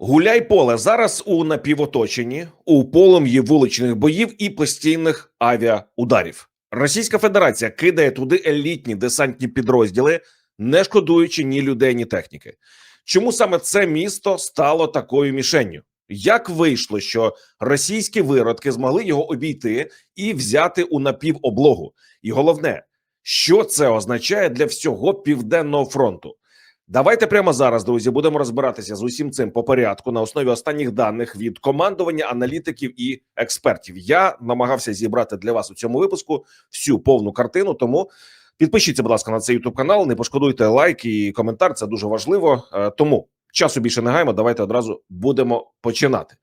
Гуляй поле зараз у напівоточенні, у полум'ї вуличних боїв і постійних авіаударів. Російська Федерація кидає туди елітні десантні підрозділи, не шкодуючи ні людей, ні техніки. Чому саме це місто стало такою мішенню? Як вийшло, що російські виродки змогли його обійти і взяти у напівоблогу? І головне, що це означає для всього південного фронту? Давайте прямо зараз, друзі, будемо розбиратися з усім цим по порядку на основі останніх даних від командування, аналітиків і експертів. Я намагався зібрати для вас у цьому випуску всю повну картину. Тому підпишіться, будь ласка, на цей youtube канал. Не пошкодуйте лайк і коментар. Це дуже важливо. Е, Тому часу більше не гаємо. Давайте одразу будемо починати.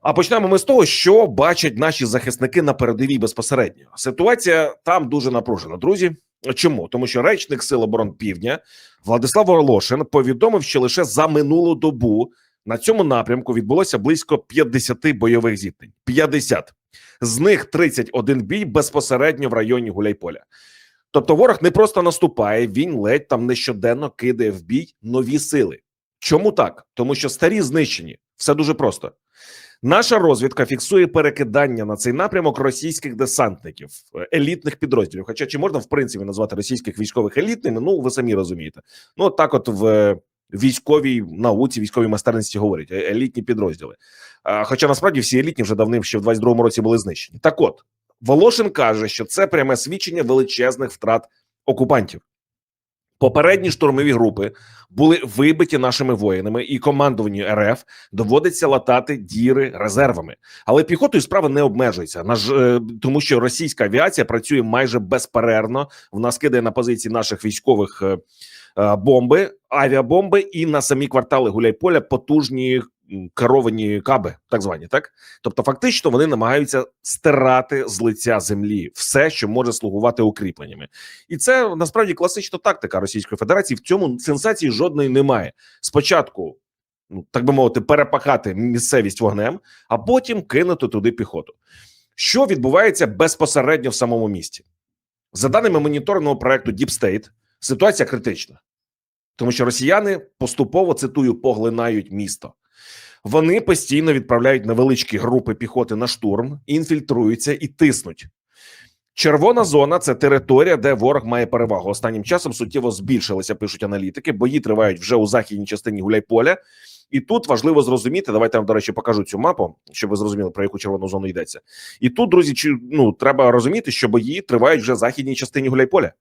А почнемо ми з того, що бачать наші захисники на передовій безпосередньо. Ситуація там дуже напружена, друзі. Чому? Тому що речник Сил оборон Півдня Владислав Волошин повідомив, що лише за минулу добу на цьому напрямку відбулося близько 50 бойових зіткнень. 50. З них 31 бій безпосередньо в районі Гуляйполя. Тобто, ворог не просто наступає, він ледь там нещоденно кидає в бій нові сили. Чому так? Тому що старі знищені. Все дуже просто. Наша розвідка фіксує перекидання на цей напрямок російських десантників, е, елітних підрозділів. Хоча чи можна в принципі назвати російських військових елітними? Ну ви самі розумієте. Ну так, от в е, військовій науці, військовій майстерності говорять е, елітні підрозділи. Хоча насправді всі елітні вже давним ще в 22-му році були знищені. Так, от Волошин каже, що це пряме свідчення величезних втрат окупантів. Попередні штурмові групи були вибиті нашими воїнами, і командуванню РФ доводиться латати діри резервами. Але піхотою справа не обмежується. наж е, тому, що російська авіація працює майже безперервно. Вона скидає на позиції наших військових е, е, бомби, авіабомби, і на самі квартали Гуляйполя потужні керовані каби, так звані, так тобто, фактично, вони намагаються стирати з лиця землі все, що може слугувати укріпленнями, і це насправді класична тактика Російської Федерації. В цьому сенсації жодної немає. Спочатку, ну так би мовити, перепахати місцевість вогнем, а потім кинути туди піхоту. Що відбувається безпосередньо в самому місті? За даними моніторного проекту Deep State, ситуація критична, тому що росіяни поступово цитую поглинають місто. Вони постійно відправляють невеличкі групи піхоти на штурм, інфільтруються і тиснуть. Червона зона це територія, де ворог має перевагу. Останнім часом суттєво збільшилися, пишуть аналітики. Бої тривають вже у західній частині Гуляйполя. І тут важливо зрозуміти. Давайте я вам, до речі, покажу цю мапу, щоб ви зрозуміли про яку червону зону йдеться. І тут, друзі, чи ну треба розуміти, що бої тривають вже західній частині Гуляйполя.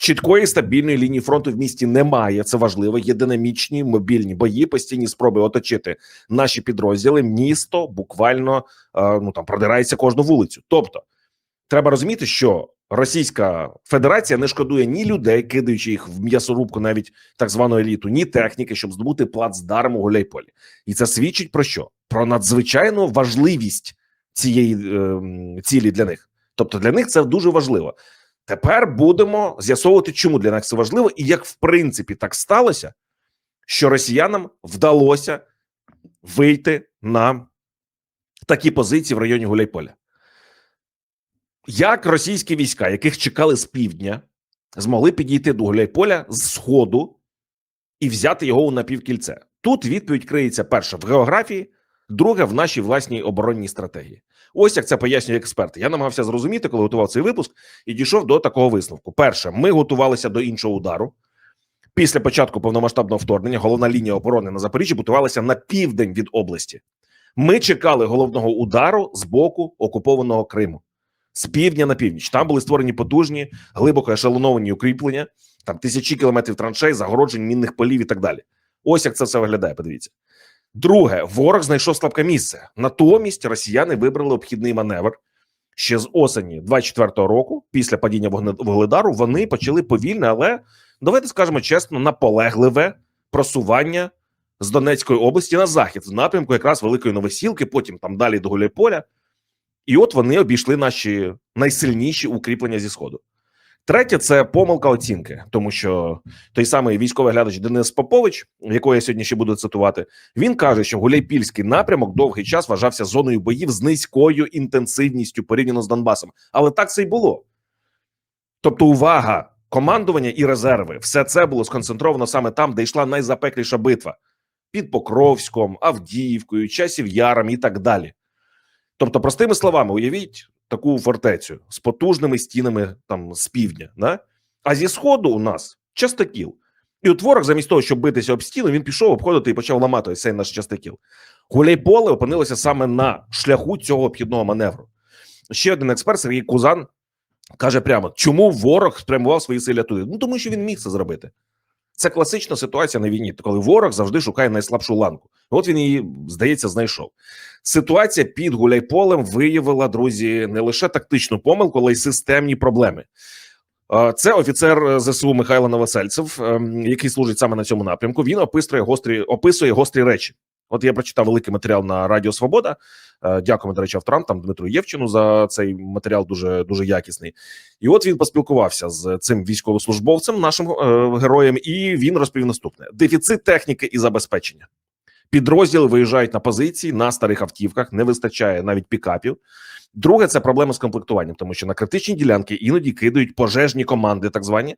Чіткої стабільної лінії фронту в місті немає. Це важливо. Є динамічні мобільні бої, постійні спроби оточити наші підрозділи. Місто буквально е, ну там продирається кожну вулицю. Тобто, треба розуміти, що Російська Федерація не шкодує ні людей, кидаючи їх в м'ясорубку, навіть так звану еліту, ні техніки, щоб здобути плацдарм у Гуляйполі. І це свідчить про що? Про надзвичайну важливість цієї е, цілі для них. Тобто для них це дуже важливо. Тепер будемо з'ясовувати, чому для нас це важливо, і як в принципі так сталося, що росіянам вдалося вийти на такі позиції в районі Гуляйполя. Як російські війська, яких чекали з півдня, змогли підійти до Гуляйполя з сходу і взяти його у напівкільце? Тут відповідь криється перша в географії, друга в нашій власній оборонній стратегії. Ось як це пояснює експерти. Я намагався зрозуміти, коли готував цей випуск, і дійшов до такого висновку. Перше, ми готувалися до іншого удару. Після початку повномасштабного вторгнення головна лінія оборони на Запоріжжі будувалася на південь від області. Ми чекали головного удару з боку окупованого Криму з півдня на північ. Там були створені потужні, глибоко ешелоновані укріплення, там тисячі кілометрів траншей, загороджень, мінних полів і так далі. Ось як це все виглядає. Подивіться. Друге, ворог знайшов слабке місце. Натомість росіяни вибрали обхідний маневр. Ще з осені 24-го року, після падіння Вугледару, вони почали повільне, але давайте скажемо чесно, наполегливе просування з Донецької області на захід, в напрямку якраз Великої Новосілки, потім там далі до Гуляйполя. І от вони обійшли наші найсильніші укріплення зі сходу. Третє це помилка оцінки, тому що той самий військовий глядач Денис Попович, якого я сьогодні ще буду цитувати, він каже, що Гуляйпільський напрямок довгий час вважався зоною боїв з низькою інтенсивністю порівняно з Донбасом. Але так це й було. Тобто, увага, командування і резерви, все це було сконцентровано саме там, де йшла найзапекліша битва. під Покровськом, Авдіївкою, Часів Яром і так далі. Тобто, простими словами, уявіть таку фортецю з потужними стінами там з півдня, да? а зі сходу у нас частокіл. І от ворог, замість того, щоб битися об стіну, він пішов обходити і почав ламати цей наш частокіл. Гуляйполе опинилося саме на шляху цього обхідного маневру. Ще один експерт Сергій Кузан каже прямо, чому ворог спрямував свої сили туди? Ну тому що він міг це зробити. Це класична ситуація на війні, коли ворог завжди шукає найслабшу ланку. От він її, здається, знайшов. Ситуація під Гуляйполем виявила, друзі, не лише тактичну помилку, але й системні проблеми. Е, Це офіцер ЗСУ Михайло Новосельцев, ем, який служить саме на цьому напрямку. Він описує гострі, описує гострі речі. От я прочитав великий матеріал на Радіо Свобода. Е, Дякуємо, до речі, авторам там Дмитру Євчину за цей матеріал дуже дуже якісний. І от він поспілкувався з цим військовослужбовцем, нашим е, героєм, і він розповів наступне: дефіцит техніки і забезпечення. Підрозділи виїжджають на позиції на старих автівках, не вистачає навіть пікапів. Друге, це проблема з комплектуванням, тому що на критичні ділянки іноді кидають пожежні команди, так звані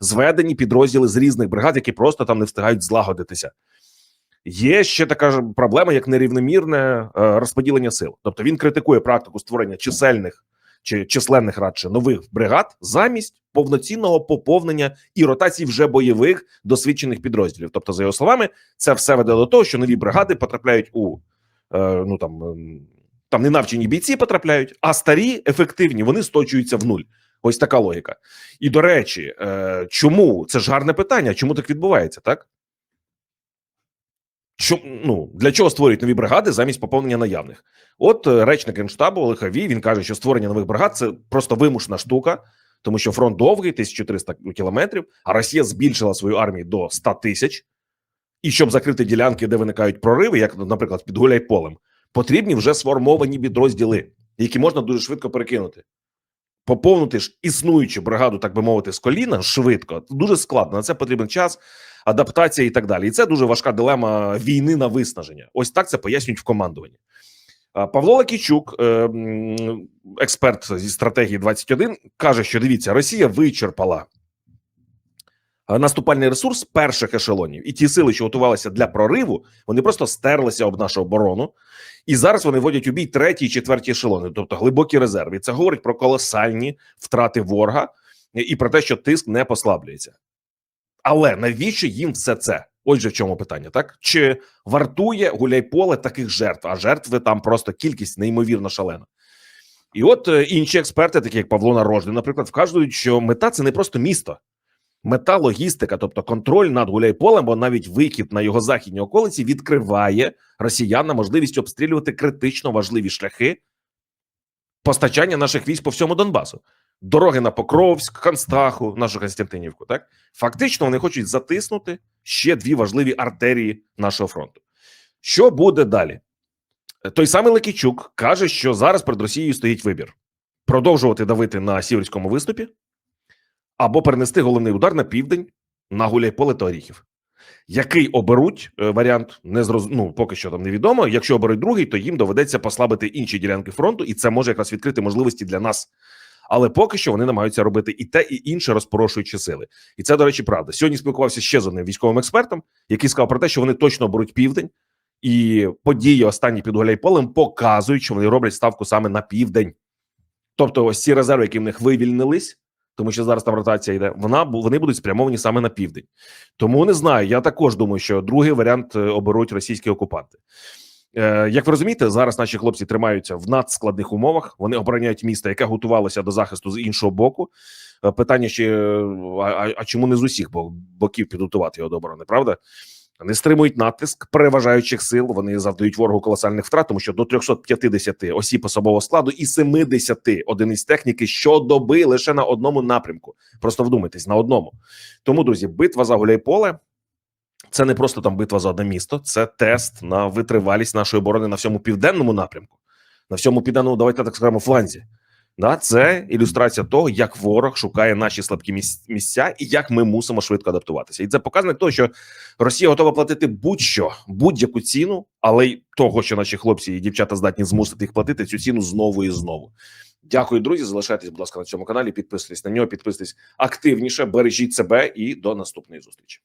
зведені підрозділи з різних бригад, які просто там не встигають злагодитися. Є ще така ж проблема, як нерівномірне е, розподілення сил. Тобто він критикує практику створення чисельних чи численних радше нових бригад замість повноцінного поповнення і ротації вже бойових досвідчених підрозділів. Тобто, за його словами, це все веде до того, що нові бригади потрапляють у е, ну там, ем, там ненавчені бійці потрапляють, а старі ефективні вони сточуються в нуль. Ось така логіка. І до речі, е, чому це ж гарне питання? Чому так відбувається, так? Що ну для чого створюють нові бригади замість поповнення наявних? От е, речник генштабу Олег Авій, він каже, що створення нових бригад це просто вимушена штука, тому що фронт довгий, 1300 кілометрів, а Росія збільшила свою армію до 100 тисяч. І щоб закрити ділянки, де виникають прориви, як, наприклад, під Гуляйполем, потрібні вже сформовані підрозділи, які можна дуже швидко перекинути. Поповнити ж існуючу бригаду, так би мовити, з коліна швидко дуже складно. На це потрібен час, адаптація і так далі. І це дуже важка дилема війни на виснаження. Ось так це пояснюють в командуванні. Павло Лакійчук, е, експерт зі стратегії 21, каже, що дивіться, Росія вичерпала наступальний ресурс перших ешелонів, і ті сили, що готувалися для прориву, вони просто стерлися об нашу оборону. І зараз вони вводять у бій третій і четвертій ешелони, тобто глибокі резерви. Це говорить про колосальні втрати ворога і про те, що тиск не послаблюється. Але навіщо їм все це? Ось же в чому питання, так чи вартує гуляйполе таких жертв? А жертви там просто кількість неймовірно шалена. І от е, інші експерти, такі як Павло Нарожний, наприклад, вказують, що мета це не просто місто, мета логістика, тобто контроль над гуляйполем, бо навіть викид на його західній околиці відкриває росіянам можливість обстрілювати критично важливі шляхи постачання наших військ по всьому Донбасу. Дороги на Покровськ, Констаху, нашу Константинівку. Так фактично вони хочуть затиснути ще дві важливі артерії нашого фронту. Що буде далі? Той самий Лакійчук каже, що зараз перед Росією стоїть вибір: продовжувати давити на сіверському виступі або перенести головний удар на південь на Гуляйполе та Оріхів. Який оберуть е, варіант, не зроз... ну, поки що там невідомо. Якщо оберуть другий, то їм доведеться послабити інші ділянки фронту, і це може якраз відкрити можливості для нас. Але поки що вони намагаються робити і те, і інше, розпорошуючи сили. І це, до речі, правда. Сьогодні спілкувався ще з одним військовим експертом, який сказав про те, що вони точно оберуть південь, і події останні під Гуляйполем показують, що вони роблять ставку саме на південь. Тобто, ось ці резерви, які в них вивільнились, тому що зараз там ротація йде, вона вони будуть спрямовані саме на південь. Тому не знаю. Я також думаю, що другий варіант е, оберуть російські окупанти. Е, Як ви розумієте, зараз наші хлопці тримаються в надскладних умовах. Вони обороняють місто, яке готувалося до захисту з іншого боку. Е, Питання ще а, а, а чому не з усіх боків підготувати його до оборони? Правда? Вони стримують натиск переважаючих сил. Вони завдають ворогу колосальних втрат, тому що до 350 осіб особового складу і 70 одиниць техніки щодоби лише на одному напрямку. Просто вдумайтесь на одному. Тому, друзі, битва за Гуляйполе це не просто там битва за одне місто, це тест на витривалість нашої оборони на всьому південному напрямку, на всьому південному, давайте так скажемо, фланзі. Да, це ілюстрація того, як ворог шукає наші слабкі місця і як ми мусимо швидко адаптуватися. І це показник того, що Росія готова платити будь-що, будь-яку ціну, але й того, що наші хлопці і дівчата здатні змусити їх платити цю ціну знову і знову. Дякую, друзі. Залишайтесь, будь ласка, на цьому каналі. Підписуйтесь на нього, підписуйтесь активніше, бережіть себе і до наступної зустрічі.